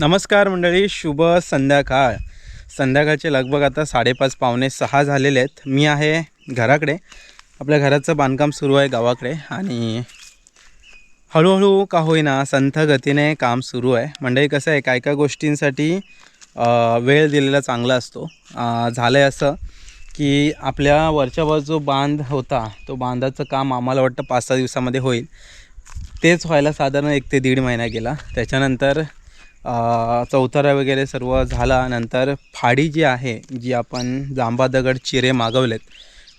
नमस्कार मंडळी शुभ संध्याकाळ. संध्याकाळचे लगभग आता साडेपाच पावणे सहा झालेले आहेत. मी आहे घराकडे. आपल्या घराचं बांधकाम सुरू आहे गावाकडे आणि हळूहळू का होईना संथ गतीने काम सुरू आहे. मंडळी कसं आहे? काय काय गोष्टींसाठी वेळ दिलेला चांगला असतो. झालं आहे असं की आपल्या वरच्या बाजू जो बांध होता तो बांधाचं काम आम्हाला वाटतं पाच सहा दिवसामध्ये होईल. तेच व्हायला साधारण एक ते दीड महिना गेला. त्याच्यानंतर अ, चौतारा वगैरे सर्व झाला. नंतर फाडी जी आहे जी आपण जांबा दगड चिरे मागवलेत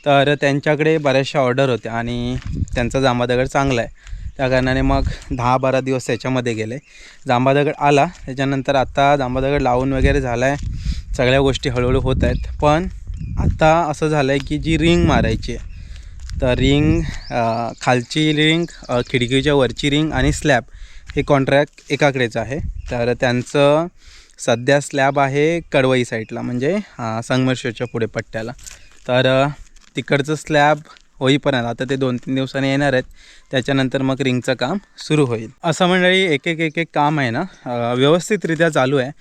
तर त्यांच्याकडे बऱ्याचशा ऑर्डर होत्या आणि त्यांचा जांबा दगड चांगला आहे. त्या कारणाने मग दहा बारा दिवस त्याच्यामध्ये गेले. जांबा दगड आला त्याच्यानंतर आता जांबा दगड लावून वगैरे झाला आहे सगळ्या गोष्टी हळूहळू होत आहेत. पण आता असं झालं आहे की जी रिंग मारायची आहे तर रिंग खालची रिंग खिडकीच्या वरची रिंग आणि स्लॅब हे कॉन्ट्रॅक्ट एकाकडेच आहे. तर त्यांचं सध्या स्लॅब आहे कडवई साईडला म्हणजे संगमेश्वरच्या पुढे पट्ट्याला. तर तिकडचं स्लॅब होईपर्यंत आता ते दोन तीन दिवसांनी येणार आहेत. त्याच्यानंतर मग रिंगचं काम सुरू होईल. असं मंडळी एक एक एक एक काम आहे ना व्यवस्थितरित्या चालू आहे.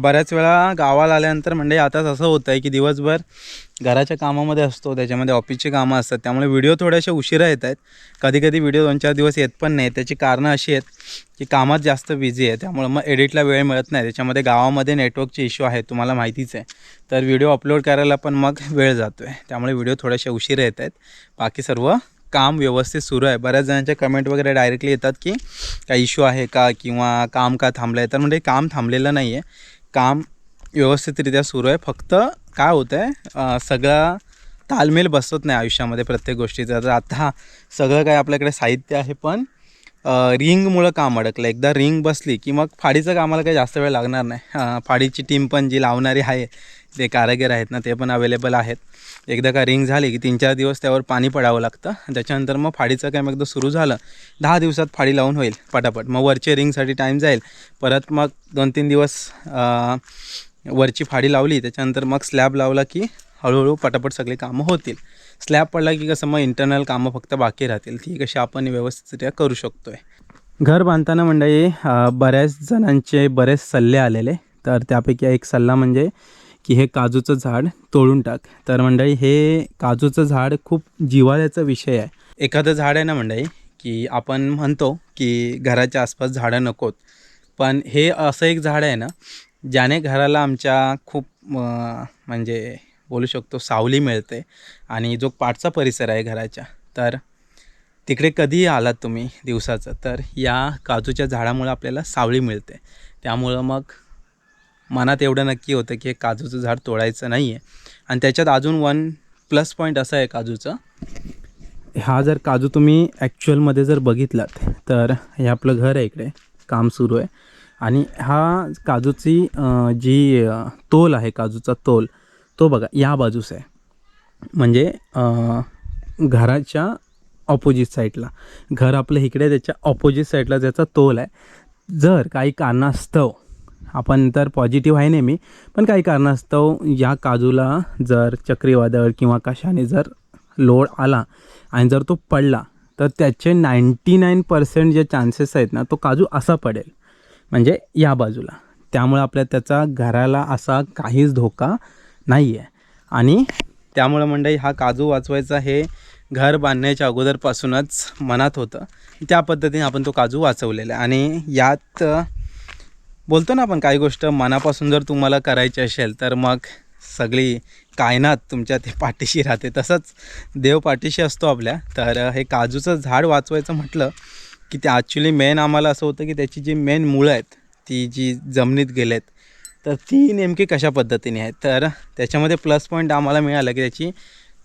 बऱ्याच वेळा गावाला आल्यानंतर म्हणजे आताच असं होतं आहे की दिवसभर घराच्या कामामध्ये असतो त्याच्यामध्ये ऑफिसची कामं असतात त्यामुळे व्हिडिओ थोड्याशा उशिरा येत आहेत. कधी कधी व्हिडिओ दोन चार दिवस येत पण नाही त्याची कारणं अशी आहेत की कामात जास्त बिझी आहे त्यामुळं मग एडिटला वेळ मिळत नाही. त्याच्यामध्ये गावामध्ये नेटवर्कचे इश्यू आहेत तुम्हाला माहितीच आहे. तर व्हिडिओ अपलोड करायला पण मग वेळ जातो आहे त्यामुळे व्हिडिओ थोड्याशा उशिरा येत आहेत. बाकी सर्व काम व्यवस्थित सुरू आहे. बऱ्याच जणांच्या कमेंट वगैरे डायरेक्टली येतात की काही इश्यू आहे का किंवा काम का थांबलं आहे तर म्हणजे काम थांबलेलं नाही आहे काम व्यवस्थितरित्या सुरू आहे. फक्त काय होतं आहे सगळा तालमेल बसत नाही आयुष्यामध्ये प्रत्येक गोष्टीचा. तर आता सगळं काय आपल्याकडे साहित्य आहे पण रिंगमुळं काम अडकलं एकदा रिंग बसली की मग फाडीचं कामाला काही जास्त वेळ लागणार नाही. फाडीची टीम पण जी लावणारी आहे ते कारागीर आहेत ना ते पण अवेलेबल आहेत. एकदा का रिंग झाली की तीन चार दिवस त्यावर पाणी पडावं लागतं. त्याच्यानंतर मग फाडीचं काम एकदा सुरू झालं. दहा दिवसात फाडी लावून होईल पटापट. मग वरच्या रिंगसाठी टाईम जाईल. परत मग दोन तीन दिवस वरची फाडी लावली. त्याच्यानंतर मग स्लॅब लावला की हळूहळू पटापट सगळी कामं होतील. स्लॅब पडला की कसं मग इंटरनल कामं फक्त बाकी राहतील. ती कशी आपण व्यवस्थितरित्या करू शकतो आहे घर बांधताना मंडळी बऱ्याच जणांचे बरेच सल्ले आलेले. तर त्यापैकी एक सल्ला म्हणजे की हे काजूचं झाड तोडून टाक. तर मंडळी हे काजूचं झाड खूप जिवाळ्याचा विषय आहे. एखादं झाड आहे ना मंडळी की आपण म्हणतो की घराच्या आसपास झाडं नकोत. पण हे असं एक झाड आहे ना ज्याने घराला आमच्या खूप म्हणजे बोलू शकतो सावली मिळते आणि जो पाठचा परिसर आहे घराच्या. तर तिकडे कधीही आलात तुम्ही दिवसाचं? तर या काजूच्या झाडामुळं आपल्याला सावली मिळते. त्यामुळं मग मनात एवढं नक्की होतं की काजूचं झाड तोडायचं नाही आहे आणि त्याच्यात अजून वन प्लस पॉईंट असा आहे काजूचं. हा जर काजू तुम्ही ॲक्च्युअलमध्ये जर बघितलात तर हे आपलं घर आहे इकडे. काम सुरू आहे. आणि हा काजूची जी तोल आहे काजूचा तोल तो बघा या बाजूस आहे. म्हणजे घराच्या ऑपोजिट साईडला घर आपलं इकडे त्याच्या ऑपोजिट साईडला त्याचा तोल आहे. जर काही कारणास्तव आपण तर पॉझिटिव्ह आहे नेहमी पण काही कारणास्तव या काजूला जर चक्रीवादळ किंवा कशाने जर लोड आला आणि जर तो पडला तर त्याचे नाईंटी नाईन पर्सेंट जे चान्सेस आहेत ना तो काजू असा पडेल. म्हणजे या बाजूला. त्यामुळे आपल्या त्याचा घराला असा काहीच धोका नाही आहे आणि त्यामुळं मंडळी हा काजू वाचवायचा हे घर बांधण्याच्या अगोदरपासूनच मनात होतं. त्या पद्धतीने आपण तो काजू वाचवलेला आहे. आणि यात बोलतो ना आपण काही गोष्ट मनापासून जर तुम्हाला करायची असेल तर मग सगळी कायनात तुमच्या ते पाठीशी राहते. तसंच देव पाठीशी असतो आपल्या. तर हे काजूचं झाड वाचवायचं म्हटलं की ते ॲक्च्युली मेन आम्हाला असं होतं की त्याची जी मेन मुळं आहेत ती जी जमिनीत गेलेत तर ती नेमकी कशा पद्धतीने आहेत? तर त्याच्यामध्ये प्लस पॉईंट आम्हाला मिळालं की त्याची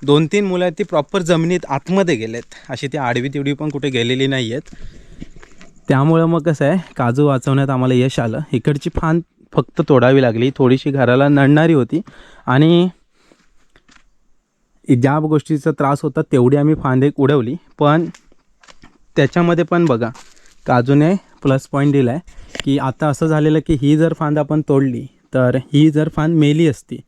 दोन तीन मुलं आहेत ती प्रॉपर जमिनीत आतमध्ये गेलेत. अशी ती आडवी तिवडी पण कुठे गेलेली नाही आहेत त्यामुळं मग कसं आहे काजू वाचवण्यात आम्हाला यश आलं. इकडची फांद फक्त तोडावी लागली. थोडीशी घराला नडणारी होती. आणि ज्या गोष्टीचा त्रास होता तेवढी आम्ही फांद एक उडवली. पण त्याच्यामध्ये पण बघा काजूने प्लस पॉईंट दिला आहे की आता असं झालेलं की ही जर फांद आपण तोडली तर ही जर फांद मेली असती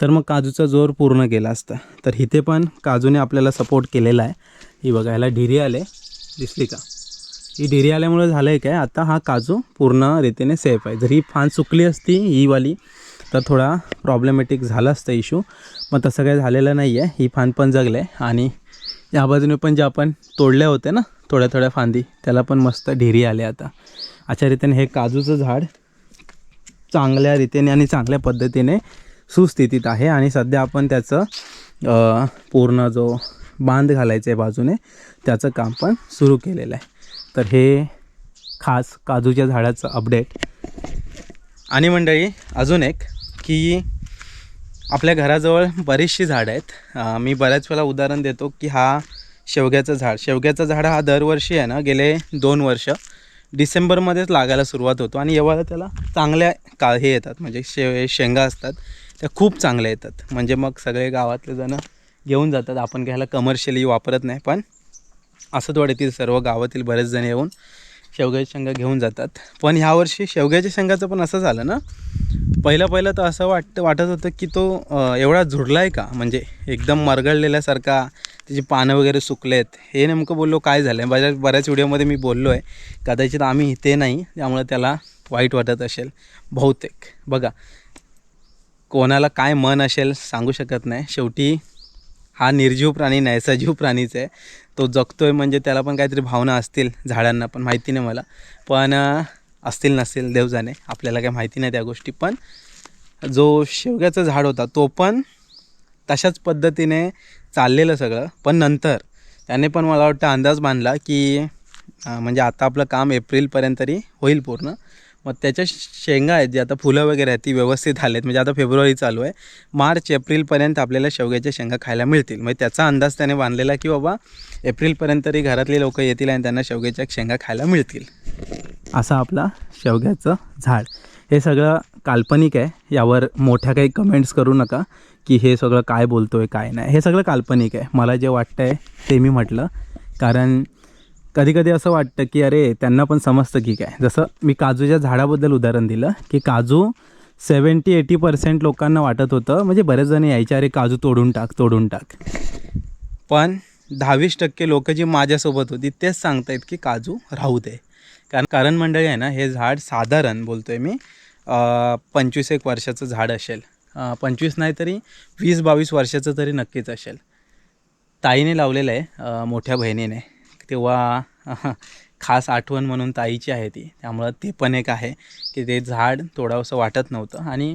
तर मग काजूचा जोर पूर्ण गेला असता. तर इथे पण काजूने आपल्याला सपोर्ट केलेला आहे. ही बघायला ढिरी आले. दिसली का? ही ढेरी आल्यामुळे झालं आहे काय आता हा काजू पूर्ण रीतीने सेफ आहे. जर ही फान सुकली असती ही वाली तर थोडा प्रॉब्लेमॅटिक झाला असतं इशू पण तसं काही झालेलं नाही आहे ही फान पण जगले आणि या बाजूने पण जे आपण तोडल्या होत्या ना थोड्या थोड्या फांदी त्याला पण मस्त ढेरी आले आता. अशा रीतीने हे काजूचं झाड चांगल्या रीतीने आणि चांगल्या पद्धतीने सुस्थितीत आहे आणि सध्या आपण त्याचं पूर्ण जो बांध घालायचा आहे बाजूने त्याचं काम पण सुरू केलेलं आहे. तर हे खास काजूच्या झाडाचं अपडेट आणि मंडळी अजून एक की आपल्या घराजवळ बरीचशी झाडं आहेत. मी बऱ्याच वेळा उदाहरण देतो की हा शेवग्याचं झाड शेवग्याचं झाड हा दरवर्षी आहे ना गेले दोन वर्ष. डिसेंबरमध्येच लागायला सुरुवात होतो आणि एवढा त्याला चांगल्या का हे येतात म्हणजे शे शेंगा असतात त्या खूप चांगल्या येतात. म्हणजे मग सगळे गावातले जणं घेऊन जातात आपण घ्यायला कमर्शियली वापरत नाही पण असतवाड येथील सर्व गावातील बरेच जण येऊन शेवग्याच्या शेंगा घेऊन जातात. पण ह्यावर्षी शेवग्याच्या शेंगाचं पण असं झालं ना? पहिलं पहिलं तर असं वाटतं वाटत होतं की तो एवढा झुरला आहे का? म्हणजे एकदम मरगळलेल्यासारखा त्याची पानं वगैरे सुकलेत. हे नेमकं बोललो काय झालं आहे बऱ्याच बऱ्याच व्हिडिओमध्ये मी बोललो आहे कदाचित आम्ही इथे नाही त्यामुळे त्याला वाईट वाटत असेल. बहुतेक. बघा. कोणाला काय मन असेल सांगू शकत नाही. शेवटी हा निर्जीव प्राणी नाही सजीव प्राणीच आहे. तो जगतोय म्हणजे त्याला पण काहीतरी भावना असतील झाडांना पण माहिती नाही मला. पण असतील नसतील देवजाने आपल्याला काही माहिती नाही त्या गोष्टी. पण जो शेवग्याचं झाड होता तो पण तशाच पद्धतीने चाललेलं सगळं. पण नंतर त्याने पण मला वाटतं अंदाज बांधला की म्हणजे आता आपलं काम एप्रिलपर्यंत तरी होईल पूर्ण. मग त्याच्या शेंगा आहेत जी आता फुलं वगैरे आहेत ती व्यवस्थित आलेत म्हणजे आता फेब्रुवारी चालू आहे. मार्च एप्रिलपर्यंत आपल्याला शेवग्याच्या शेंगा खायला मिळतील. म्हणजे त्याचा अंदाज त्याने बांधलेला की बाबा एप्रिलपर्यंत तरी घरातली लोक येतील आणि त्यांना शेवग्याच्या शेंगा खायला मिळतील. असं आपला शेवग्याचं झाड. हे सगळं काल्पनिक आहे. यावर मोठ्या काही कमेंट्स करू नका की हे सगळं काय बोलतो आहे काय नाही. हे सगळं काल्पनिक आहे. मला जे वाटतं आहे ते मी म्हटलं. कारण कधी कधी असं वाटतं की अरे त्यांना पण समजतं की काय. जसं मी काजूच्या झाडाबद्दल उदाहरण दिलं की काजू सेवन्टी एटी पर्सेंट लोकांना वाटत होतं. म्हणजे बरेच जण यायचे अरे काजू तोडून टाक तोडून टाक. पण दहावीस टक्के लोक जी माझ्यासोबत होती तेच सांगतायत की काजू राहू दे. कारण कारण मंडळी आहे ना हे झाड साधारण बोलतो आहे मी पंचवीस एक वर्षाचं झाड असेल. पंचवीस नाही तरी वीस बावीस वर्षाचं तरी नक्कीच असेल. ताईने लावलेलं आहे मोठ्या बहिणीने. तेव्हा खास आठवण म्हणून ताईची आहे ती. त्यामुळं ते पण एक आहे की ते झाड तोडावंसं वाटत नव्हतं. आणि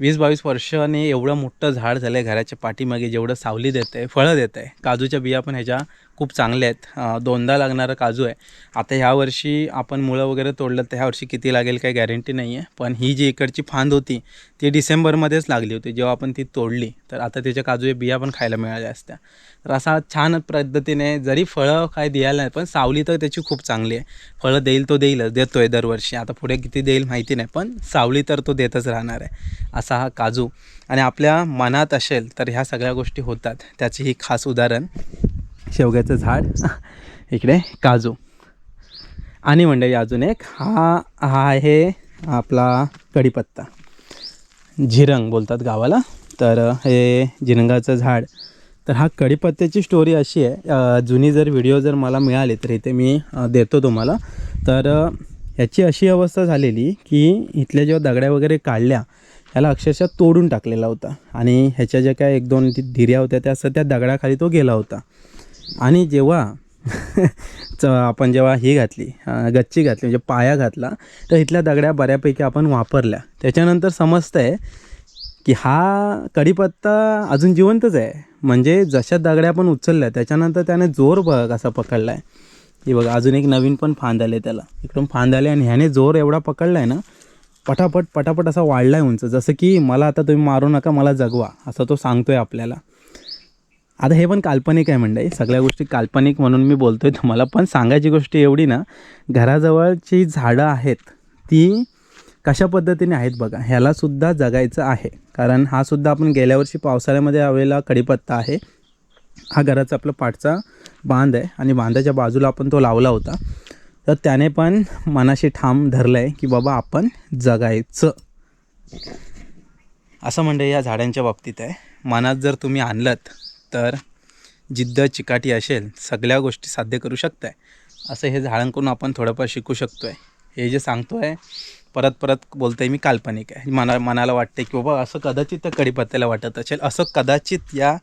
वीस बावीस वर्षाने एवढं मोठं झाड झालं आहे घराच्या पाठीमागे जेवढं सावली देतं आहे फळं देतं आहे काजूच्या बिया पण ह्याच्या खूप चांगले आहेत. दोनदा लागणारा काजू आहे. आता ह्या वर्षी आपण मुळं वगैरे तोडलं तर ह्यावर्षी किती लागेल काही गॅरंटी नाही आहे पण ही जी इकडची फांद होती ती डिसेंबरमध्येच लागली होती. जेव्हा आपण ती तोडली तर आता त्याच्या काजूच्या बिया पण खायला मिळाल्या असत्या. तर असा छान पद्धतीने जरी फळं काय द्यायला नाही पण सावली तर त्याची खूप चांगली आहे. फळं देईल तो देईलच देतो आहे दरवर्षी. आता पुढे किती देईल माहिती नाही पण सावली तर तो देतच राहणार आहे. असा हा काजू. आणि आपल्या मनात असेल तर ह्या सगळ्या गोष्टी होतात. त्याची ही खास उदाहरण शेवग्याचं झाड. इकडे काजू. आणि मंडळी अजून एक. हा हा आहे आपला कढीपत्ता. झिरंग बोलतात गावाला. तर हे झिरंगाचं झाड. तर हा कढीपत्त्याची स्टोरी अशी आहे. जुनी जर व्हिडिओ जर मला मिळाले तर इथे मी देतो तुम्हाला. तर ह्याची अशी अवस्था झालेली की इथल्या जेव्हा दगड्या वगैरे काढल्या ह्याला अक्षरशः तोडून टाकलेला होता. आणि ह्याच्या ज्या काय एक दोन धिऱ्या होत्या त्या असं त्या दगडाखाली तो गेला होता. आणि जेव्हा च आपण जेव्हा ही घातली गच्ची घातली म्हणजे पाया घातला तर इथल्या दगड्या बऱ्यापैकी आपण वापरल्या. त्याच्यानंतर समजतं आहे की हा कढीपत्ता अजून जिवंतच आहे. म्हणजे जशा दगड्या आपण उचलल्या त्याच्यानंतर त्याने जोर बघ कसा पकडला आहे की बघा अजून एक नवीन पण फांद आले त्याला. इकडून फांद आले आणि ह्याने जोर एवढा पकडला आहे ना पटापट पटापट असा वाढला आहे उंच. जसं की मला आता तुम्ही मारू नका मला जगवा असं तो सांगतोय आपल्याला. आता हे पण काल्पनिक आहे म्हणजे सगळ्या गोष्टी काल्पनिक म्हणून मी बोलतो आहे तुम्हाला. पण सांगायची गोष्ट एवढी ना घराजवळची झाडं आहेत ती कशा पद्धतीने आहेत बघा. ह्यालासुद्धा जगायचं आहे. कारण हा सुद्धा आपण गेल्या वर्षी पावसाळ्यामध्ये आलेला कढीपत्ता आहे. हा घराचा आपला पाठचा बांध आहे आणि बांधाच्या बाजूला आपण तो लावला होता. तर त्याने पण मनाशी ठाम धरलं आहे की बाबा आपण जगायचं. असं म्हणजे या झाडांच्या बाबतीत आहे. मनात जर तुम्ही आणलं तर जिद्द चिकाटी असेल सगळ्या गोष्टी साध्य करू शकताय. असं हे झाडांकडून आपण थोडंफार शिकू शकतो आहे हे जे सांगतो आहे परत परत बोलतो आहे मी काल्पनिक आहे. मना मनाला वाटते की बाबा असं कदाचित त्या कडीपत्त्याला वाटत असेल असं कदाचित या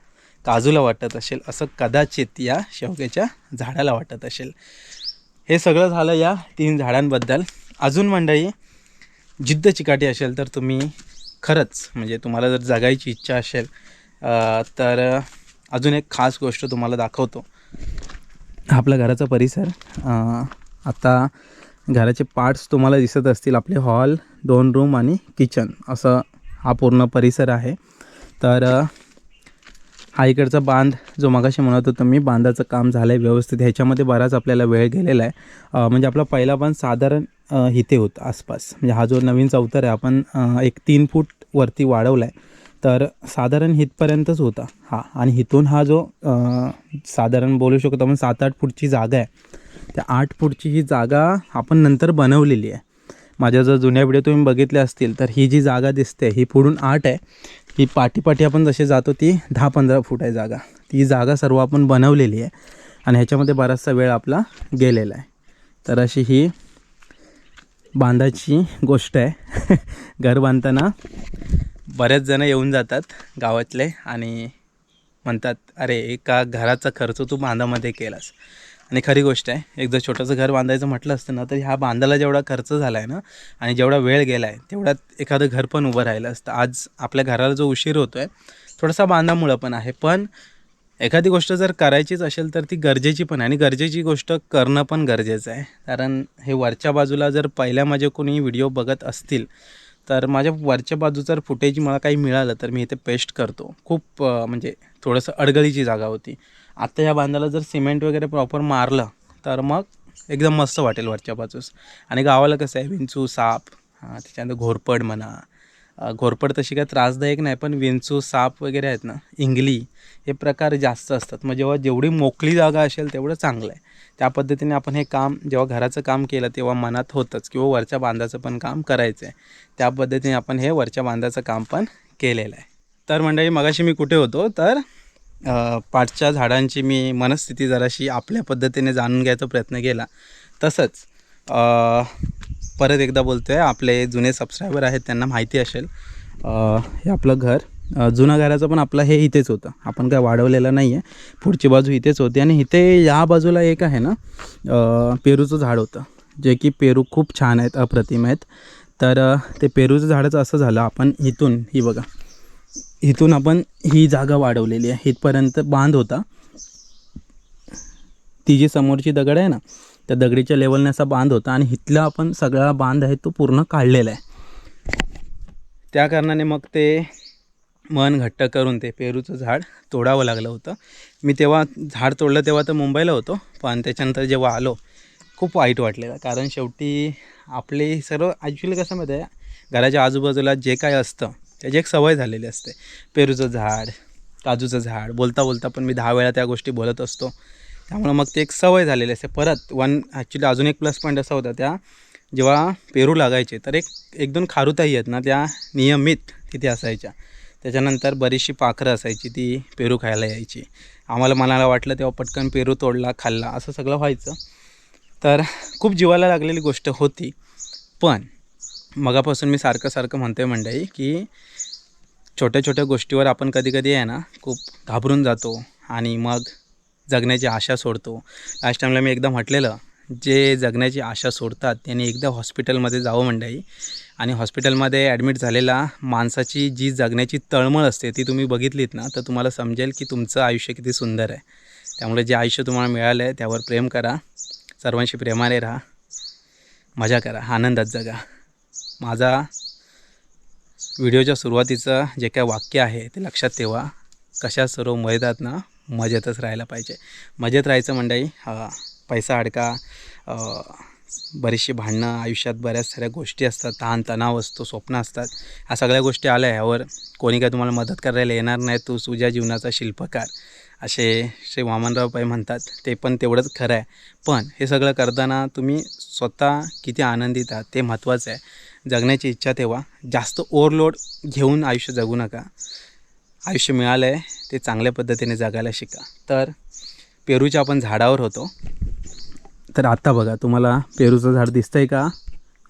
काजूला वाटत असेल असं कदाचित या शेवग्याच्या झाडाला वाटत असेल. हे सगळं झालं या तीन झाडांबद्दल. अजून मंडळी जिद्द चिकाटी असेल तर तुम्ही खरंच म्हणजे तुम्हाला जर जगायची इच्छा असेल तर अजून एक खास गोष्ट तुम्हाला दाखवतो. आपला घराचा परिसर आता घराचे पार्ट्स तुम्हाला दिसत असतील. आपले हॉल दोन रूम आणि किचन असं हा पूर्ण परिसर आहे. तर हा इकडचा बांध जो मगाशी म्हणत होतो मी बांधाचं काम झालं आहे व्यवस्थित. ह्याच्यामध्ये बराच आपल्याला वेळ गेलेला आहे. म्हणजे आपला पहिला बांध साधारण इथे होता आसपास. म्हणजे हा जो नवीन चौतर आहे आपण एक तीन फूट वरती वाढवला आहे तर साधारण हितपर्यंतच होता. हा आणि इथून हा जो साधारण बोलू शकतो आपण सात आठ फूटची जागा आहे. त्या आठ फूटची ही जागा आपण नंतर बनवलेली आहे. माझ्या जर जुन्या व्हिडिओ तुम्ही बघितले असतील तर ही जी जागा दिसते ही पुढून आठ आहे. ही पाठीपाठी आपण जसे जातो ती दहा पंधरा फूट आहे जागा. ती जागा सर्व आपण बनवलेली आहे. आणि ह्याच्यामध्ये बराचसा वेळ आपला गेलेला आहे. तर अशी ही बांधाची गोष्ट आहे. घर बांधताना बऱ्याच जणं येऊन जातात गावातले आणि म्हणतात अरे एका घराचा खर्च तू बांधामध्ये केलास. आणि खरी गोष्ट आहे एकदा छोटंसं घर बांधायचं म्हटलं असतं ना तर ह्या बांधायला जेवढा खर्च झाला आहे ना आणि जेवढा वेळ गेला आहे तेवढ्यात एखादं घर पण उभं राहिलं असतं. आज आपल्या घराला जो उशीर होतो आहे थोडासा बांधामुळं पण आहे. पण एखादी गोष्ट जर करायचीच असेल तर ती गरजेची पण आहे. आणि गरजेची गोष्ट करणं पण गरजेचं आहे. कारण हे वरच्या बाजूला जर पहिल्या माझे कोणी व्हिडिओ बघत असतील तर माझ्या वरच्या बाजू जर फुटेज मला काही मिळालं तर मी इथे पेस्ट करतो. खूप म्हणजे थोडंसं अडगळीची जागा होती. आत्ता या बांधाला जर सिमेंट वगैरे प्रॉपर मारलं तर मग एकदम मस्त वाटेल वरच्या बाजूस. आणि गावाला कसं आहे विंचू साप हां त्याच्यानंतर घोरपड म्हणा घोरपड तशी काय त्रासदायक नाही पण विंचू साप वगैरे आहेत ना इंगली हे प्रकार जास्त असतात. मग जेव्हा जेवढी मोकळी जागा असेल तेवढं चांगलं आहे. त्या पद्धतीने आपण हे काम जेव्हा घराचं काम केलं तेव्हा मनात होतंच किंवा वरच्या बांधाचं पण काम करायचं आहे त्या पद्धतीने आपण हे वरच्या बांधाचं काम पण केलेलं आहे. तर मंडळी मगाशी मी कुठे होतो? तर पाठच्या झाडांची मी मनस्थिती जराशी आपल्या पद्धतीने जाणून घ्यायचा प्रयत्न केला. तसंच परत एकदा बोलतो आहे आपले जुने सबस्क्रायबर आहेत त्यांना माहिती असेल. हे आपलं घर. जुन्या जुनं घराचं पण आपलं हे इथेच होतं. आपण काय वाढवलेलं नाही आहे पुढची बाजू इथेच होती आणि इथे या बाजूला एक आहे ना पेरूचं झाड होतं. जे की पेरू खूप छान आहेत अप्रतिम आहेत. तर ते पेरूचं झाडाचं असं झालं आपण इथून ही बघा. इथून आपण ही जागा वाढवलेली आहे. इथपर्यंत बांध होता. ती जी समोरची दगड आहे ना त्या दगडीच्या लेवलने असा बांध होता आणि इथला आपण सगळा बांध आहे तो पूर्ण काढलेला आहे. त्या कारणाने मग ते मन घट्ट करून ते पेरूचं झाड तोडावं लागलं होतं. मी तेव्हा झाड तोडलं तेव्हा तर मुंबईला होतो पण त्याच्यानंतर जेव्हा आलो खूप वाईट वाटलेलं. कारण शेवटी आपले सर्व ॲक्च्युली कसं माहिती आहे घराच्या आजूबाजूला जे काय असतं त्याची एक सवय झालेली असते. पेरूचं झाड काजूचं झाड बोलता बोलता पण मी दहा वेळा त्या गोष्टी बोलत असतो. त्यामुळं मग ते एक सवय झालेली असते. परत वन ॲक्च्युली अजून एक प्लस पॉईंट असा होता त्या जेव्हा पेरू लागायचे तर एक एक दोन खारुताई आहेत ना त्या नियमित तिथे असायच्या. त्याच्यानंतर बरीचशी पाखरं असायची ती पेरू खायला यायची. आम्हाला मनाला वाटलं तेव्हा पटकन पेरू तोडला खाल्ला असं सगळं व्हायचं. तर खूप जीवाला लागलेली गोष्ट होती. पण मगापासून मी सारखं सारखं म्हणतोय मंडळी की छोट्या छोट्या गोष्टीवर आपण कधी कधी आहे ना खूप घाबरून जातो. आणि मग जगण्याची आशा सोडतो. लास्ट टाईमला मी एकदा म्हटलेलं जे जगण्याची आशा सोडतात त्यांनी एकदा हॉस्पिटलमध्ये जावं मंडळी. आणि हॉस्पिटलमध्ये ॲडमिट झालेला माणसाची जी जगण्याची तळमळ असते ती तुम्ही बघितलीत ना तर तुम्हाला समजेल की तुमचं आयुष्य किती सुंदर आहे. त्यामुळे जे आयुष्य तुम्हाला मिळालं आहे त्यावर प्रेम करा. सर्वांशी प्रेमाने राहा. मजा करा. आनंदात जगा. माझा व्हिडिओच्या सुरुवातीचं जे काय वाक्य आहे ते लक्षात ठेवा. कशा सर्व मैदात ना मजेतच राहायला पाहिजे. मजेत राहायचं मंडळी पैसा अडका बरीचशी भांडणं आयुष्यात बऱ्याच साऱ्या गोष्टी असतात ताण तणाव असतो स्वप्न असतात. ह्या सगळ्या गोष्टी आल्या ह्यावर कोणी काय तुम्हाला मदत करायला येणार नाही तू तुझ्या जीवनाचा शिल्पकार. असे श्री वामनराव पै म्हणतात ते पण तेवढंच खरं आहे. पण हे सगळं करताना तुम्ही स्वतः किती आनंदित आहात ते महत्त्वाचं आहे. जगण्याची इच्छा तेव्हा जास्त ओव्हरलोड घेऊन आयुष्य जगू नका. आयुष्य मिळालं आहे ते चांगल्या पद्धतीने जगायला शिका. तर पेरूच्या आपण झाडावर होतो. तर आत्ता बघा तुम्हाला पेरूचं झाड दिसतं आहे का?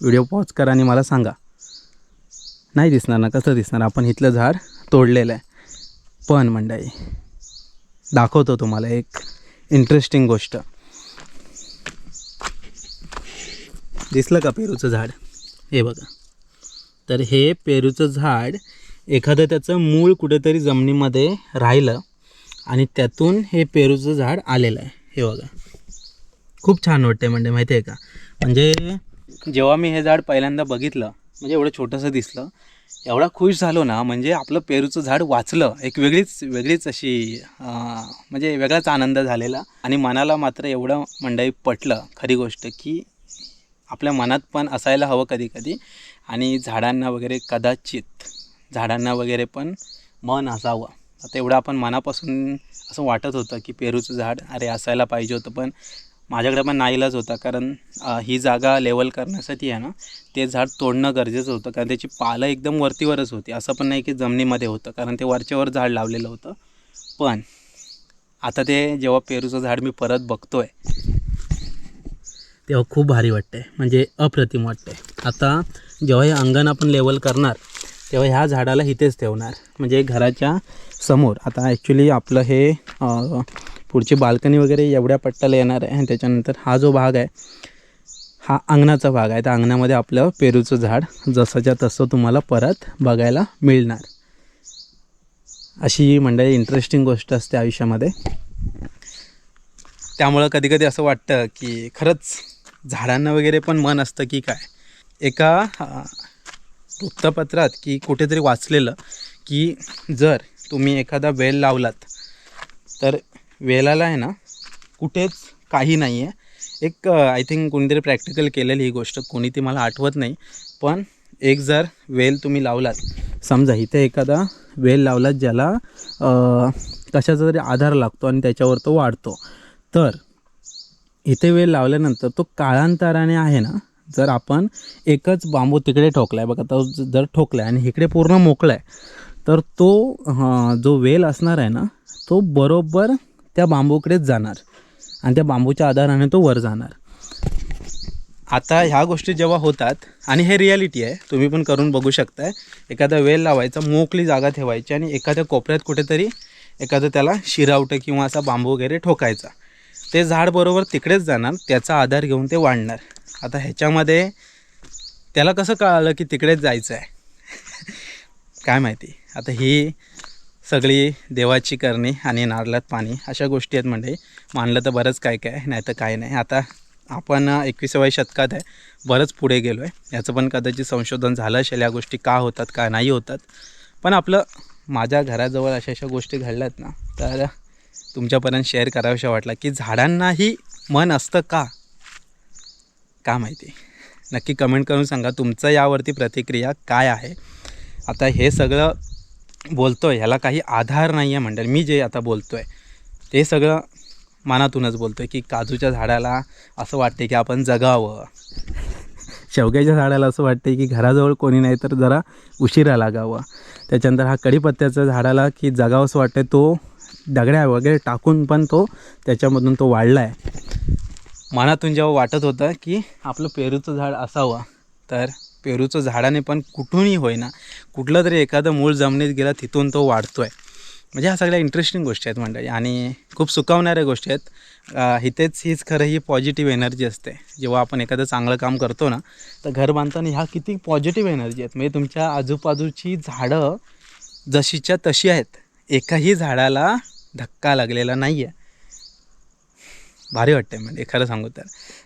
व्हिडिओ पॉज करा आणि मला सांगा. नाही दिसणार ना कसं दिसणार? आपण इथलं झाड तोडलेलं आहे. पण मंडळी दाखवतो तुम्हाला एक इंटरेस्टिंग गोष्ट. दिसलं का पेरूचं झाड? हे बघा. तर हे पेरूचं झाड एखादं त्याचं मूळ कुठेतरी जमिनीमध्ये राहिलं आणि त्यातून हे पेरूचं झाड आलेलं आहे. हे बघा. खूप छान वाटते म्हणजे माहिती आहे का? म्हणजे जेव्हा मी हे झाड पहिल्यांदा बघितलं म्हणजे एवढं छोटंसं दिसलं एवढा खुश झालो ना म्हणजे आपलं पेरूचं झाड वाचलं. एक वेगळीच वेगळीच अशी म्हणजे वेगळाच आनंद झालेला. आणि मनाला मात्र एवढं मंडई पटलं खरी गोष्ट की आपल्या मनात पण असायला हवं कधी कधी. आणि झाडांना वगैरे कदाचित झाडांना वगैरे पण मन असावं. आता एवढं आपण मनापासून असं वाटत होतं की पेरूचं झाड अरे असायला पाहिजे होतं पण माझ्याकडे पण नाईलाच होता. कारण ही जागा लेवल करण्यासाठी आहे ना ते झाड तोडणं गरजेचं होतं. कारण त्याची पालं एकदम वरतीवरच होती. असं पण नाही की जमिनीमध्ये होतं. कारण ते वरच्यावर झाड लावलेलं होतं. पण आता ते जेव्हा पेरूचं झाड मी परत बघतो आहे तेव्हा खूप भारी वाटते म्हणजे अप्रतिम वाटते आता जेव्हा हे अंगण आपण लेवल करणार तेव्हा ह्या झाडाला इथेच ठेवणार. म्हणजे घराच्या समोर. आता ॲक्च्युली आपलं हे पुढची बाल्कनी वगैरे एवढ्या पट्ट्याला येणार आहे. आणि त्याच्यानंतर हा जो भाग आहे हा अंगणाचा भाग आहे. त्या अंगणामध्ये आपलं पेरूचं झाड जसंच्या तसं तुम्हाला परत बघायला मिळणार. अशी मंडळी इंटरेस्टिंग गोष्ट असते आयुष्यामध्ये. त्यामुळं कधी कधी असं वाटतं की खरंच झाडांना वगैरे पण मन असतं की काय? एका वृत्तपत्रात की कुठेतरी वाचलेलं की जर तुम्ही एखादा वेल लावलात तर वेलाला आहे ना कुठेच काही नाही आहे एक आय थिंक कोणीतरी प्रॅक्टिकल केलेली ही गोष्ट कोणी ती मला आठवत नाही पण एक जर वेल तुम्ही लावलात समजा इथे एखादा वेल लावलात ज्याला कशाचा तरी आधार लागतो आणि त्याच्यावर तो वाढतो तर इथे वेल लावल्यानंतर तो काळांतराने आहे ना जर आपण एकच बांबू तिकडे ठोकला आहे बघा तो जर ठोकला आहे आणि इकडे पूर्ण मोकळा आहे तर तो जो वेल असणार आहे ना तो बरोबर त्या बांबूकडेच जाणार आणि त्या बांबूच्या आधाराने तो वर जाणार. आता ह्या गोष्टी जेव्हा होतात आणि हे रियालिटी आहे तुम्ही पण करून बघू शकताय एखादा वेल लावायचा मोकळी जागा ठेवायची आणि एखाद्या कोपऱ्यात कुठेतरी एखादं त्याला शिरावटं किंवा असा बांबू वगैरे ठोकायचा. ते झाड बरोबर तिकडेच जाणार त्याचा आधार घेऊन ते वाढणार. आता ह्याच्यामध्ये त्याला कसं कळालं की तिकडेच जायचं आहे काय माहिती? आता ही सगळी देवाची करणी आणि नारळात पाणी अशा गोष्टी आहेत म्हणजे. मानलं तर बरंच काय काय नाही तर काय नाही. आता आपण एकविसाव्या शतकात आहे बरंच पुढे गेलो आहे याचं पण कदाचित संशोधन झालं असेल या गोष्टी का होतात का नाही होतात. पण आपलं माझ्या घराजवळ अशा अशा गोष्टी घडल्यात ना तर तुमच्यापर्यंत शेअर कराव्याशा वाटला की झाडांनाही मन असतं का? का माहिती? नक्की कमेंट करून सांगा. तुमचं यावरती प्रतिक्रिया काय आहे? आता हे सगळं बोलतो आहे ह्याला काही आधार नाही आहे मंडळ. मी जे आता बोलतो आहे ते सगळं मनातूनच बोलतो आहे की काजूच्या झाडाला असं वाटते की आपण जगावं. शेवग्याच्या झाडाला असं वाटते की घराजवळ कोणी नाही तर जरा उशिरा लागावं. त्याच्यानंतर हा कढीपत्त्याच्या झाडाला की जगावंसं वाटते तो दगड्या वगैरे टाकून पण तो त्याच्यामधून तो वाढला आहे मनातून जेव्हा वाटत होतं की आपलं पेरूचं झाड असावं तर पेरूचं झाडाने पण कुठूनही होईना कुठलं तरी एखादं मूळ जमिनीत गेला तिथून तो वाढतो आहे म्हणजे ह्या सगळ्या इंटरेस्टिंग गोष्टी आहेत मंडळी. आणि खूप सुकावणाऱ्या गोष्टी आहेत. हितेच हीच खरं ही पॉझिटिव्ह एनर्जी असते. जेव्हा आपण एखादं चांगलं काम करतो ना तर घर बांधताना ह्या किती पॉझिटिव्ह एनर्जी आहेत. म्हणजे तुमच्या आजूबाजूची झाडं जशीच्या तशी आहेत. एकाही झाडाला धक्का लागलेला नाही आहे भारी वाटते म्हणजे खरं सांगू तर.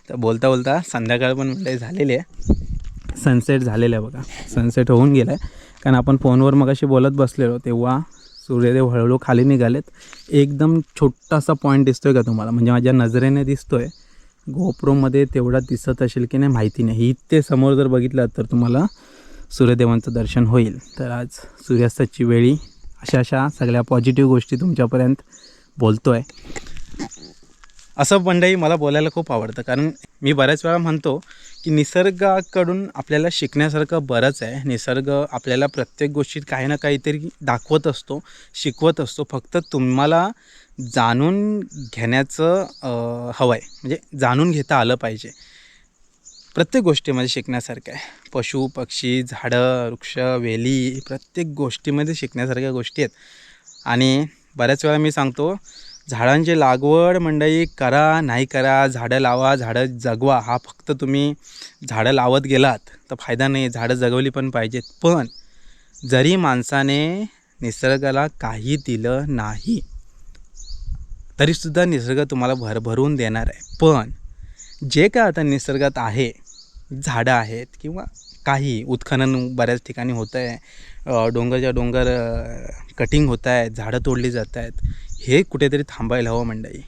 तर बोलता बोलता संध्याकाळ पण म्हणजे झालेली आहे. सनसेट झालेलं आहे बघा. सनसेट होऊन गेलं आहे कारण आपण फोनवर मग अशी बोलत बसलेलो तेव्हा सूर्यदेव हळूहळू खाली निघालेत. एकदम छोटासा पॉईंट दिसतोय का तुम्हाला? म्हणजे माझ्या नजरेने दिसतोय. गोप्रोमध्ये तेवढा दिसत असेल की नाही माहिती नाही. ही ते समोर जर बघितलं तर तुम्हाला सूर्यदेवांचं दर्शन होईल. तर आज सूर्यास्ताची वेळी अशा अशा सगळ्या पॉझिटिव्ह गोष्टी तुमच्यापर्यंत बोलतो आहे असं मंडळी मला बोलायला खूप आवडतं. कारण मी बऱ्याच वेळा म्हणतो की निसर्गाकडून आपल्याला शिकण्यासारखं बरंच आहे. निसर्ग आपल्याला प्रत्येक गोष्टीत काही ना काहीतरी दाखवत असतो शिकवत असतो. फक्त तुम्हाला जाणून घेण्याचं हवं आहे म्हणजे जाणून घेता आलं पाहिजे. प्रत्येक गोष्टीमध्ये शिकण्यासारखं आहे. पशु पक्षी झाडं वृक्ष वेली प्रत्येक गोष्टीमध्ये शिकण्यासारख्या गोष्टी आहेत. आणि बऱ्याच वेळा मी सांगतो झाडांची लागवड मंडळी करा नाही करा झाडं लावा झाडं जगवा. हा फक्त तुम्ही झाडं लावत गेलात तर फायदा नाही. झाडं जगवली पण पाहिजेत. पण जरी माणसाने निसर्गाला काही दिलं नाही तरीसुद्धा निसर्ग तुम्हाला भरभरून देणार आहे. पण जे काय आता निसर्गात आहे झाडं आहेत किंवा काही उत्खनन बऱ्याच ठिकाणी होतं आहे डोंगरच्या डोंगर कटिंग होत आहेत झाडं तोडली जात आहेत हे कुठेतरी थांबायला हवं मंडळी.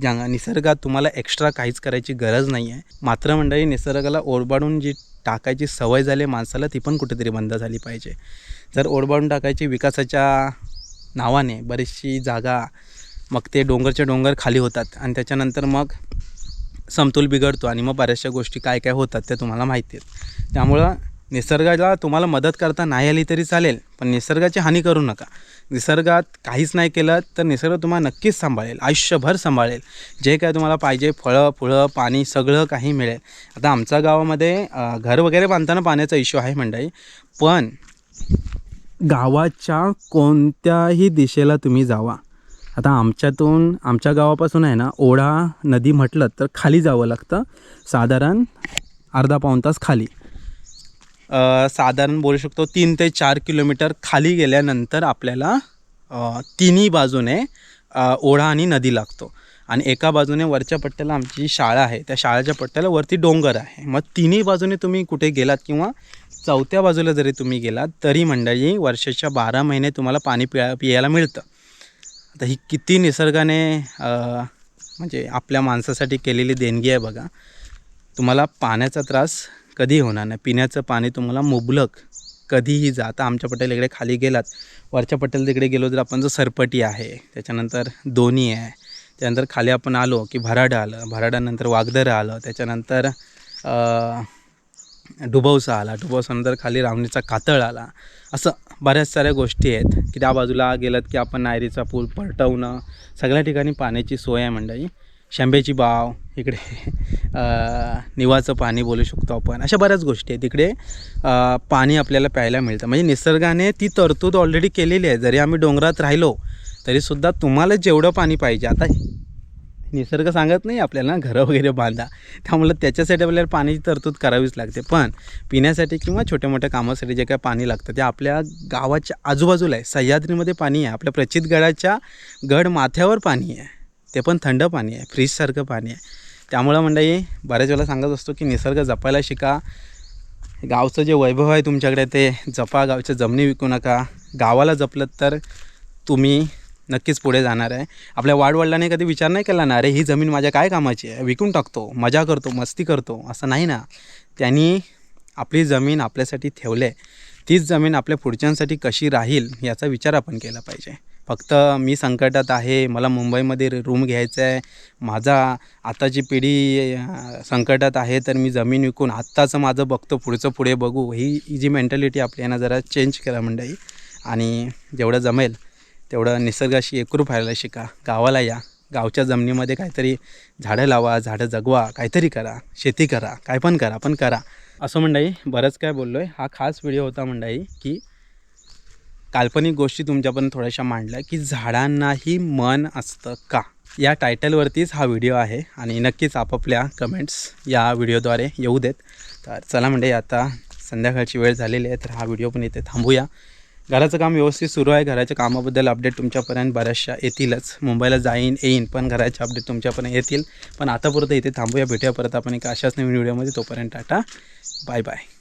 ज्या निसर्गात तुम्हाला एक्स्ट्रा काहीच करायची गरज नाही आहे मात्र मंडळी निसर्गाला ओरबाडून जी टाकायची सवय झाली माणसाला ती पण कुठेतरी बंद झाली पाहिजे. जर ओरबाडून टाकायची विकासाच्या नावाने बरीचशी जागा मग ते डोंगरचे डोंगर खाली होतात आणि त्याच्यानंतर मग समतोल बिघडतो आणि मग बऱ्याचशा गोष्टी काय काय होतात त्या तुम्हाला माहिती आहेत त्यामुळं निसर्गाला तुम्हाला मदत करता नाही आली तरी चालेल पण निसर्गाची हानी करू नका. निसर्गात काहीच नाही केलं तर निसर्ग तुम्हाला नक्कीच सांभाळेल आयुष्यभर सांभाळेल. जे काय तुम्हाला पाहिजे फळं फुळं पाणी सगळं काही मिळेल. आता आमच्या गावामध्ये घर वगैरे बांधताना पाण्याचा इश्यू आहे मंडळी. पण गावाच्या कोणत्याही दिशेला तुम्ही जावा. आता आमच्यातून आमच्या गावापासून आहे ना ओढा नदी म्हटलं तर खाली जावं लागतं. साधारण अर्धा पाऊण तास खाली. साधारण बोलू शकतो तीन ते चार किलोमीटर खाली गेल्यानंतर आपल्याला तिन्ही बाजूने ओढा आणि नदी लागतो. आणि एका बाजूने वरच्या पट्ट्याला आमची शाळा आहे. त्या शाळेच्या पट्ट्याला वरती डोंगर आहे. मग तिन्ही बाजूने तुम्ही कुठे गेलात किंवा चौथ्या बाजूला जरी तुम्ही गेलात तरी मंडळी वर्षाच्या बारा महिने तुम्हाला पाणी पिया पियायला मिळतं. आता ही किती निसर्गाने म्हणजे आपल्या माणसासाठी केलेली देणगी आहे बघा. तुम्हाला पाण्याचा त्रास कधी होणार नाही. पिण्याचं पाणी तुम्हाला मुबलक कधीही जा. आता आमच्या पटेल इकडे खाली गेलात. वरच्या पटेल तिकडे गेलो तर आपण जो सरपटी आहे त्याच्यानंतर दोनी आहे. त्यानंतर खाली आपण आलो की भराडं आलं. भराडानंतर वागदरं आलं. त्याच्यानंतर डुबवसा आला. डुबवसानंतर खाली रावणीचा कातळ आला. असं बऱ्याच साऱ्या गोष्टी आहेत की त्या बाजूला गेलात की आपण नायरीचा पूल पलटवणं सगळ्या ठिकाणी पाण्याची सोय आहे मंडळी. शंभेची बाव इकडे निवाचं पाणी बोलू शकतो आपण. अशा बऱ्याच गोष्टी आहेत. तिकडे पाणी आपल्याला प्यायला मिळतं. म्हणजे निसर्गाने ती तरतूद ऑलरेडी केलेली आहे. जरी आम्ही डोंगरात राहिलो तरीसुद्धा तुम्हाला जेवढं पाणी पाहिजे. आता निसर्ग सांगत नाही आपल्याला घरं वगैरे बांधा. त्यामुळे त्याच्यासाठी आपल्याला पाण्याची तरतूद करावीच लागते. पण पिण्यासाठी किंवा छोट्या मोठ्या कामासाठी जे काय पाणी लागतं ते आपल्या गावाच्या आजूबाजूला आहे. सह्याद्रीमध्ये पाणी आहे. आपल्या प्रचितगडाच्या गड माथ्यावर पाणी आहे. ते पण थंड पाणी आहे फ्रीजसारखं पाणी आहे. त्यामुळं मंडळी बऱ्याच वेळेला सांगत असतो की निसर्ग जपायला शिका. गावचं जे वैभव आहे तुमच्याकडे ते जपा गावच्या जमिनी विकू नका. गावाला जपलं तर तुम्ही नक्कीच पुढे जाणार आहे. आपल्या वाडवडिलांनी कधी विचार नाही केला ना अरे ही जमीन माझ्या काय कामाची आहे? विकून टाकतो मजा करतो मस्ती करतो. असं नाही ना. त्यांनी आपली जमीन आपल्यासाठी ठेवले तीच जमीन आपल्या पुढच्यांसाठी कशी राहील याचा विचार आपण केला पाहिजे. फक्त मी संकटात आहे मला मुंबईमध्ये रूम घ्यायचा आहे. माझा आताची पिढी संकटात आहे तर मी जमीन विकून आत्ताचं माझं बघतो पुढचं पुढे बघू. ही ही जी मेंटॅलिटी आपली यांना जरा चेंज करा मंडळी. आणि जेवढं जमेल तेवढं निसर्गाशी एकरूप व्हायला शिका. गावाला या. गावच्या जमिनीमध्ये काहीतरी झाडं लावा झाडं जगवा काहीतरी करा. शेती करा काय पण करा पण करा. असं मंडळी बरंच काय बोललो आहे हा खास व्हिडिओ होता मंडळी की काल्पनिक गोष्टी तुमच्यापर्यंत थोड्याशा मांडल्या की झाडांनाही मन असतं का? या टायटलवरतीच हा व्हिडिओ आहे आणि नक्कीच आपापल्या कमेंट्स या व्हिडिओद्वारे येऊ देत. तर चला म्हणजे आता संध्याकाळची वेळ झालेली आहे तर हा व्हिडिओ पण इथे थांबूया. घराचं काम व्यवस्थित सुरू आहे. घराच्या कामाबद्दल अपडेट तुमच्यापर्यंत बऱ्याचशा येतीलच. मुंबईला जाईन येईन पण घराचे अपडेट तुमच्यापर्यंत येतील. पण आतापुरतं इथे थांबूया भेटूया परत आपण एका अशाच नवीन व्हिडिओमध्ये. तोपर्यंत टाटा बाय बाय